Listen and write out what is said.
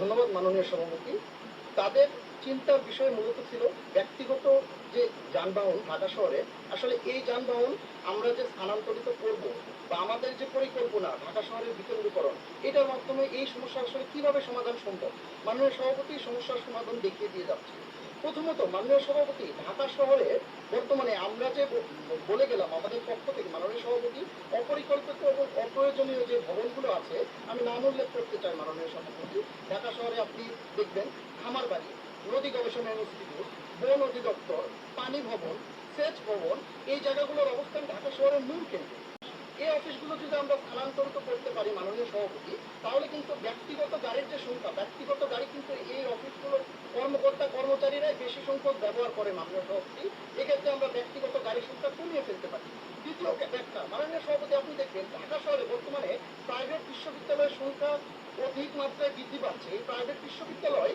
ধন্যবাদ মাননীয় সভাপতি। তাদের চিন্তার বিষয় মূলত ছিল ব্যক্তিগত যে যানবাহন ঢাকা শহরে, আসলে এই যানবাহন আমরা যে স্থানান্তরিত করব বা আমাদের যে পরিকল্পনা ঢাকা শহরের বিকেন্দ্রীকরণ এটার মাধ্যমে এই সমস্যা আসলে কীভাবে সমাধান সম্ভব? মাননীয় সভাপতি সমস্যার সমাধান দেখিয়ে দিয়ে যাচ্ছে। প্রথমত, মাননীয় সভাপতি, ঢাকা শহরে বর্তমানে আমরা যে বলে গেলাম, আমাদের পক্ষ থেকে মাননীয় সভাপতি, অপরিকল্পিত এবং অপ্রয়োজনীয় যে ভবনগুলো আছে, আমি নাম উল্লেখ করতে চাই মাননীয় সভাপতি। ঢাকা শহরে আপনি দেখবেন, খামার বাড়ি, নদী গবেষণা ইনস্টিটিউট, বন অধিদপ্তর, পানি ভবন, সেচ ভবন, এই জায়গাগুলোর অবস্থান ঢাকা শহরের মূল কেন্দ্রে। এই অফিসগুলো যদি আমরা স্থানান্তরিত করতে পারি মাননীয় সভাপতি, তাহলে কিন্তু ব্যক্তিগত গাড়ির যে সংখ্যা, ব্যক্তিগত গাড়ি কিন্তু এই অফিসগুলোর কর্মকর্তা কর্মচারীরাই বেশি সংখ্যক ব্যবহার করে মাননীয় সভাপতি। এক্ষেত্রে আমরা ব্যক্তিগত গাড়ির সংখ্যা কমিয়ে ফেলতে পারি। দ্বিতীয় ব্যাখ্যা, মাননীয় সভাপতি, আপনি দেখবেন ঢাকা প্রাইভেট বিশ্ববিদ্যালয়ের সংখ্যা অধিক মাত্রায় বৃদ্ধি পাচ্ছে। এই প্রাইভেট বিশ্ববিদ্যালয়